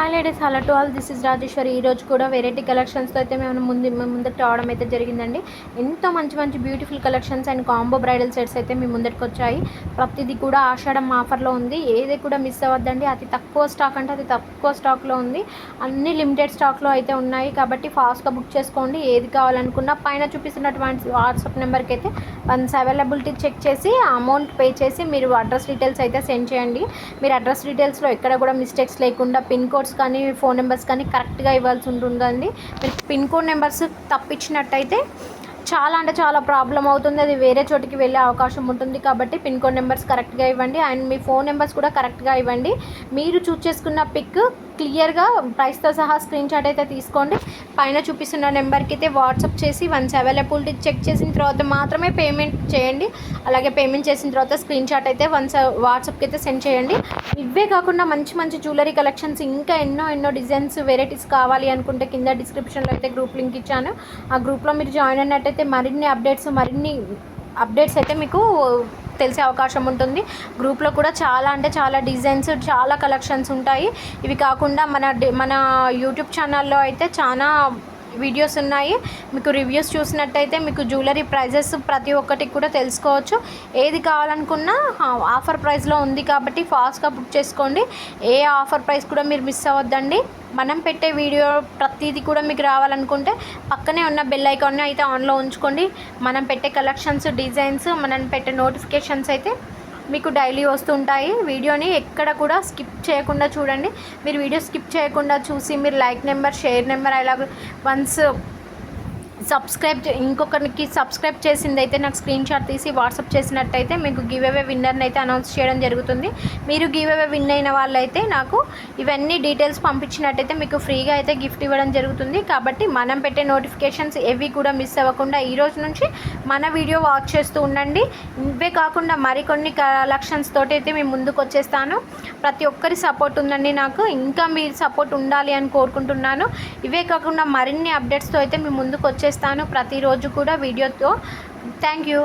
Hi ladies hello to all this is Rajeshwari ఈరోజు కూడా variety కలెక్షన్స్తో అయితే మేము ముందు మీ రావడం అయితే జరిగిందండి. ఎంతో మంచి మంచి beautiful collections and combo bridal sets అయితే మీ ముందరికి వచ్చాయి. ప్రతిదీ కూడా ఆషాఢం ఆఫర్లో ఉంది. ఏది కూడా మిస్ అవ్వద్దండి. అతి తక్కువ స్టాక్ అంటే అతి తక్కువ స్టాక్లో ఉంది. అన్ని లిమిటెడ్ స్టాక్లో అయితే ఉన్నాయి. కాబట్టి ఫాస్ట్గా బుక్ చేసుకోండి. ఏది కావాలనుకున్నా పైన చూపిస్తున్నటువంటి వాట్సాప్ నెంబర్కి అయితే వన్స్ అవైలబిలిటీ చెక్ చేసి అమౌంట్ పే చేసి మీరు అడ్రస్ డీటెయిల్స్ అయితే సెండ్ చేయండి. మీరు అడ్రస్ డీటెయిల్స్లో ఎక్కడ కూడా మిస్టేక్స్ లేకుండా పిన్ కోడ్స్ కానీ ఫోన్ నెంబర్స్ కానీ కరెక్ట్గా ఇవ్వాల్సి ఉంటుందండి. మీరు పిన్ కోడ్ నెంబర్స్ తప్పించినట్టయితే చాలా అంటే చాలా ప్రాబ్లం అవుతుంది. అది వేరే చోటికి వెళ్ళే అవకాశం ఉంటుంది. కాబట్టి పిన్ కోడ్ నెంబర్స్ కరెక్ట్గా ఇవ్వండి. అండ్ మీ ఫోన్ నెంబర్స్ కూడా కరెక్ట్గా ఇవ్వండి. మీరు చూస్ చేసుకున్న పిక్ క్లియర్గా ప్రైస్తో సహా స్క్రీన్ షాట్ అయితే తీసుకోండి. పైన చూపిస్తున్న నెంబర్కి అయితే వాట్సాప్ చేసి వన్స్ అవైలబిలిటీ చెక్ చేసిన తర్వాత మాత్రమే పేమెంట్ చేయండి. అలాగే పేమెంట్ చేసిన తర్వాత స్క్రీన్ షాట్ అయితే వన్స్ వాట్సాప్కి అయితే సెండ్ చేయండి. ఇవే కాకుండా మంచి మంచి జ్యువెలరీ కలెక్షన్స్ ఇంకా ఎన్నో ఎన్నో డిజైన్స్ వెరైటీస్ కావాలి అనుకుంటే కింద డిస్క్రిప్షన్లో అయితే గ్రూప్ లింక్ ఇచ్చాను. ఆ గ్రూప్లో మీరు జాయిన్ అయినట్టయితే మరిన్ని అప్డేట్స్ మరిన్ని అప్డేట్స్ అయితే మీకు తెలిసే అవకాశం ఉంటుంది. గ్రూప్లో కూడా చాలా అంటే చాలా డిజైన్స్ చాలా కలెక్షన్స్ ఉంటాయి. ఇవి కాకుండా మన మన యూట్యూబ్ ఛానల్లో అయితే చాలా వీడియోస్ ఉన్నాయి. మీకు రివ్యూస్ చూసినట్టయితే మీకు జ్యువెలరీ ప్రైజెస్ ప్రతి ఒక్కటి కూడా తెలుసుకోవచ్చు. ఏది కావాలనుకున్నా ఆఫర్ ప్రైస్లో ఉంది కాబట్టి ఫాస్ట్గా బుక్ చేసుకోండి. ఏ ఆఫర్ ప్రైస్ కూడా మీరు మిస్ అవ్వద్దండి. మనం పెట్టే వీడియో ప్రతిదీ కూడా మీకు రావాలనుకుంటే పక్కనే ఉన్న బెల్ ఐకాన్ని అయితే ఆన్లో ఉంచుకోండి. మనం పెట్టే కలెక్షన్స్ డిజైన్స్ మనం పెట్టే నోటిఫికేషన్స్ అయితే మీకు డైలీ వస్తుంటాయి. వీడియోని ఎక్కడ కూడా స్కిప్ చేయకుండా చూడండి. మీరు వీడియో స్కిప్ చేయకుండా చూసి మీరు లైక్ నెంబర్ షేర్ నెంబర్ అలా వన్స్ సబ్స్క్రైబ్ చే- ఇంకొకరికి సబ్స్క్రైబ్ చేసింది అయితే నాకు స్క్రీన్ షాట్ తీసి వాట్సాప్ చేసినట్టయితే మీకు గివ్ అవే విన్నర్ని అయితే అనౌన్స్ చేయడం జరుగుతుంది. మీరు గివ్ అవే విన్ అయిన వాళ్ళైతే నాకు ఇవన్నీ డీటెయిల్స్ పంపించినట్టయితే మీకు ఫ్రీగా అయితే గిఫ్ట్ ఇవ్వడం జరుగుతుంది. కాబట్టి మనం పెట్టే నోటిఫికేషన్స్ ఏవి కూడా మిస్ అవ్వకుండా ఈ రోజు నుంచి మన వీడియో వాచ్ చేస్తూ ఉండండి. ఇవే కాకుండా మరికొన్ని కలెక్షన్స్ తోటి అయితే మేము ముందుకు వచ్చేస్తాను. ప్రతి ఒక్కరి సపోర్ట్ ఉందండి నాకు. ఇంకా మీ సపోర్ట్ ఉండాలి అని కోరుకుంటున్నాను. ఇవే కాకుండా మరిన్ని అప్డేట్స్తో అయితే మేము ముందుకు వచ్చేస్తాను ప్రతిరోజు కూడా వీడియోతో. Thank you